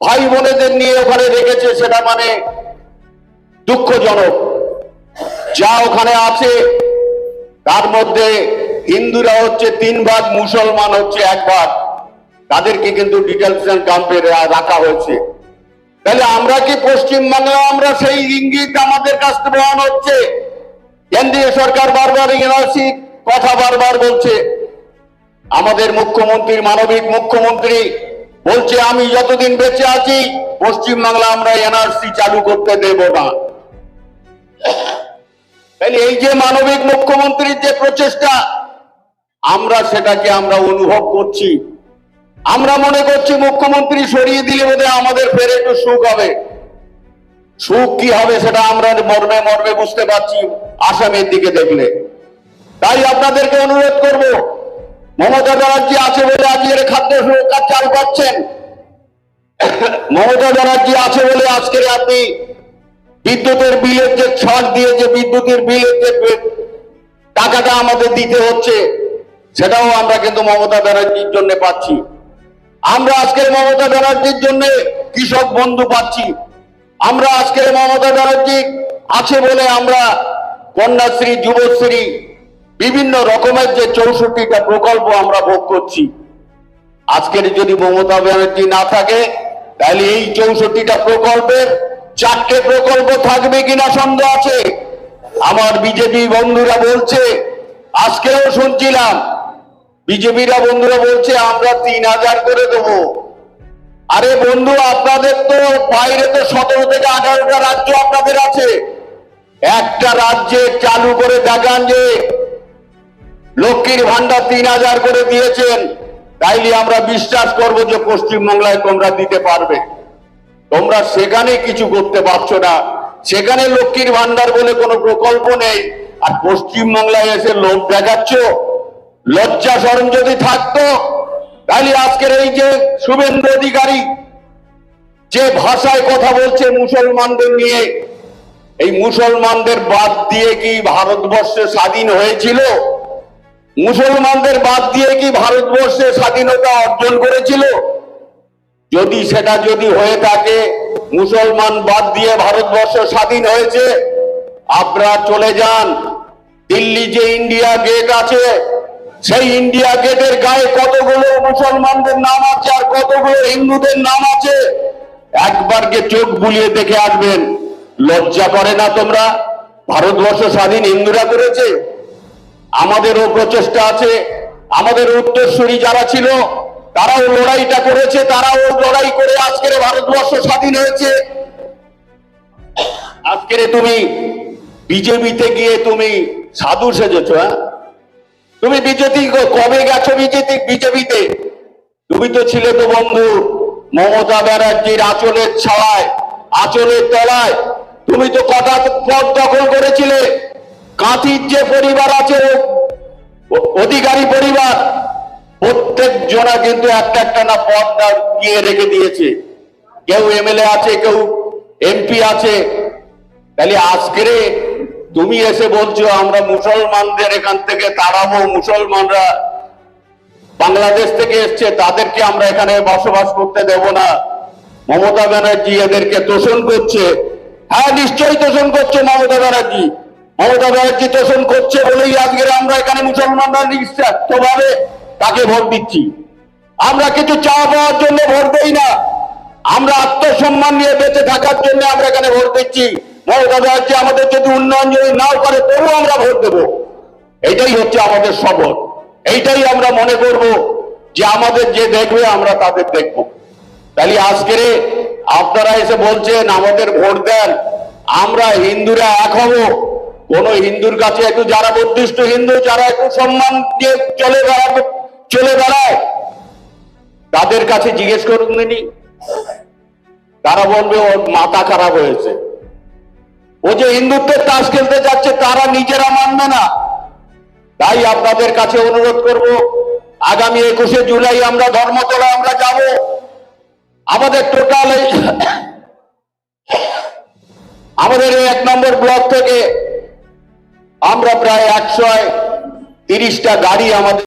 ভাই বোনেদের নিয়ে ওখানে রেখেছে, সেটা মানে দুঃখজনক। যা ওখানে আছে, তার মধ্যে হিন্দুরা হচ্ছে তিন ভাগ, মুসলমান হচ্ছে এক ভাগ। তাদেরকে কিন্তু ডিটেনশন ক্যাম্পে রাখা হয়েছে। তাহলে আমরা কি পশ্চিমবাংলা আমরা সেই ইঙ্গিত আমাদের কাছ থেকে বহন হচ্ছে? কেন্দ্রীয় সরকার বারবার এনআরসি কথা বারবার বলছে। আমাদের মুখ্যমন্ত্রী, মানবিক মুখ্যমন্ত্রী বলছে, আমি যতদিন বেঁচে আছি, পশ্চিমবাংলা আমরা এনআরসি চালু করতে দেব না। তাহলে এই যে মানবিক মুখ্যমন্ত্রীর যে প্রচেষ্টা, আমরা সেটাকে আমরা অনুভব করছি। আমরা মনে করছি মুখ্যমন্ত্রী সরিয়ে দিলে বোধহয় আমাদের ফের একটু সুখ হবে। সুখ কি হবে সেটা আমরা মর্মে মর্মে বুঝতে পারছি আসামের দিকে দেখলে। তাই আপনাদেরকে অনুরোধ করব মমতা ব্যানার্জি আছে বলে আজকের খাদ্য সুরক্ষার চাল পাচ্ছেন মমতা ব্যানার্জি আছে বলে আজকের আপনি বিদ্যুতের বিলের যে ছাড় দিয়ে যে বিদ্যুতের বিলের যে টাকাটা আমাদের দিতে হচ্ছে, সেটাও আমরা কিন্তু মমতা ব্যানার্জির জন্য পাচ্ছি। আমরা আজকের মমতা ব্যানার্জির জন্য কৃষক বন্ধু পাচ্ছি। আমরা আজকের মমতা ব্যানার্জি আছে বলে আমরা কন্যাশ্রী, যুবশ্রী বিভিন্ন রকমের যে চৌষট্টিটা প্রকল্প আমরা ভোগ করছি। আজকের যদি মমতা ব্যানার্জি না থাকে, তাহলে এই চৌষট্টিটা প্রকল্পের চারটে প্রকল্প থাকবে কিনা সন্দেহ আছে? আমার বিজেপি বন্ধুরা বলছে, আজকেও শুনছিলাম, বিজেপিরা বন্ধুরা বলছে, আমরা তিন হাজার করে দেবো। আরে বন্ধু, আপনাদের তো বাইরে তো সতেরো থেকে আঠারোটা রাজ্য আপনাদের আছে। একটা রাজ্যে চালু করে দেখান যে লক্ষ্মীর ভান্ডার তিন হাজার করে দিয়েছেন। তাইলে আমরা বিশ্বাস করব যে পশ্চিমবাংলায় তোমরা দিতে পারবে। তোমরা সেখানে কিছু করতে পারছ না। সেখানে লক্ষ্মীর ভান্ডার বলে কোনো প্রকল্প নেই। আর পশ্চিমবাংলায় এসে লোক দেখাচ্ছ? লজ্জা সরম যদি থাকতো তাহলে আজকের এই যে শুভেন্দু অধিকারী যে ভাষায় কথা বলছে মুসলমানদের নিয়ে, এই মুসলমানদের বাদ দিয়ে কি ভারতবর্ষে স্বাধীন হয়েছিল? মুসলমানদের বাদ দিয়ে কি ভারতবর্ষে স্বাধীনতা অর্জন করেছিল? যদি সেটা যদি হয়ে থাকে, মুসলমান বাদ দিয়ে ভারতবর্ষ স্বাধীন হয়েছে, আপনারা চলে যান। দিল্লি যে ইন্ডিয়া গেট আছে, সেই ইন্ডিয়া গেটের গায়ে কতগুলো মুসলমানদের নাম আছে আর কতগুলো হিন্দুদের নাম আছে? একবারকে চোখ বুলিয়ে দেখে আসবেন। লজ্জা করে না তোমরা? ভারতবর্ষ স্বাধীন হিন্দুরা করেছে? আমাদেরও প্রচেষ্টা আছে, আমাদের উত্তরসূরি যারা ছিল, তারাও লড়াইটা করেছে, তারাও লড়াই করে আজকের ভারতবর্ষ স্বাধীন হয়েছে। আজকের তুমি বিজেপিতে গিয়ে তুমি সাধু সেজেছ হ্যাঁ? তুমি বিজেপি কবে গেছো বিজেপি বিজেপিতে? তুমি তো ছিলে তো বন্ধু মমতা ব্যানার্জির আঁচলের ছাওয়ায় আঁচলের তলায়। তুমি তো কটা পদ দখল করেছিলে কাঁথির যে পরিবার আছে অধিকারী পরিবার, প্রত্যেক জনা কিন্তু একটা একটা না পদ গিয়ে রেখে দিয়েছে। কেউ এমএলএ আছে, কেউ এমপি আছে। তাহলে আজকের তুমি এসে বলছো, আমরা মুসলমানদের এখান থেকে তাড়াবো, মুসলমানরা বাংলাদেশ থেকে এসছে, তাদেরকে আমরা এখানে বসবাস করতে দেব না। মমতা ব্যানার্জি এদেরকে তোষণ করছে। হ্যাঁ নিশ্চয়ই তোষণ করছে মমতা ব্যানার্জি। মমতা ব্যানার্জি তোষণ করছে বলেই আজকের আমরা এখানে মুসলমানরা নিঃস্বার্থভাবে তাকে ভোট দিচ্ছি। আমরা কিছু চাওয়া পাওয়ার জন্য ভোট দেই না। আমরা আত্মসম্মান নিয়ে বেঁচে থাকার জন্য আমরা এখানে ভোট দিচ্ছি। মমতা ব্যানার্জি আমাদের যদি উন্নয়ন যদি নাও করে, তবুও আমরা ভোট দেবো। এটাই হচ্ছে আমাদের শপথ। এইটাই আমরা মনে করব যে আমাদের যে দেখবে, আমরা তাদের দেখব। তাহলে আজকের আপনারা এসে বলছেন, আমাদের ভোট দেন। আমরা হিন্দুরা এক হব। কোন হিন্দুর কাছে একটু যারা বুদ্ধিষ্ট হিন্দু, যারা একটু সম্মান দিয়ে চলে বেড়াবে চলে বেড়ায়, তাদের কাছে জিজ্ঞেস করুন দিনি তারা বলবে, ওর মাথা খারাপ হয়েছে। ও যে হিন্দুত্বের তাস খেলতে যাচ্ছে, তারা নিজেরা মানবে না। তাই আপনাদের কাছে অনুরোধ করব, আগামী একুশে জুলাই আমরা ধর্মতলা আমরা যাব। আমাদের টোটাল আমাদের এই এক নম্বর ব্লক থেকে আমরা প্রায় একশো তিরিশটা গাড়ি আমাদের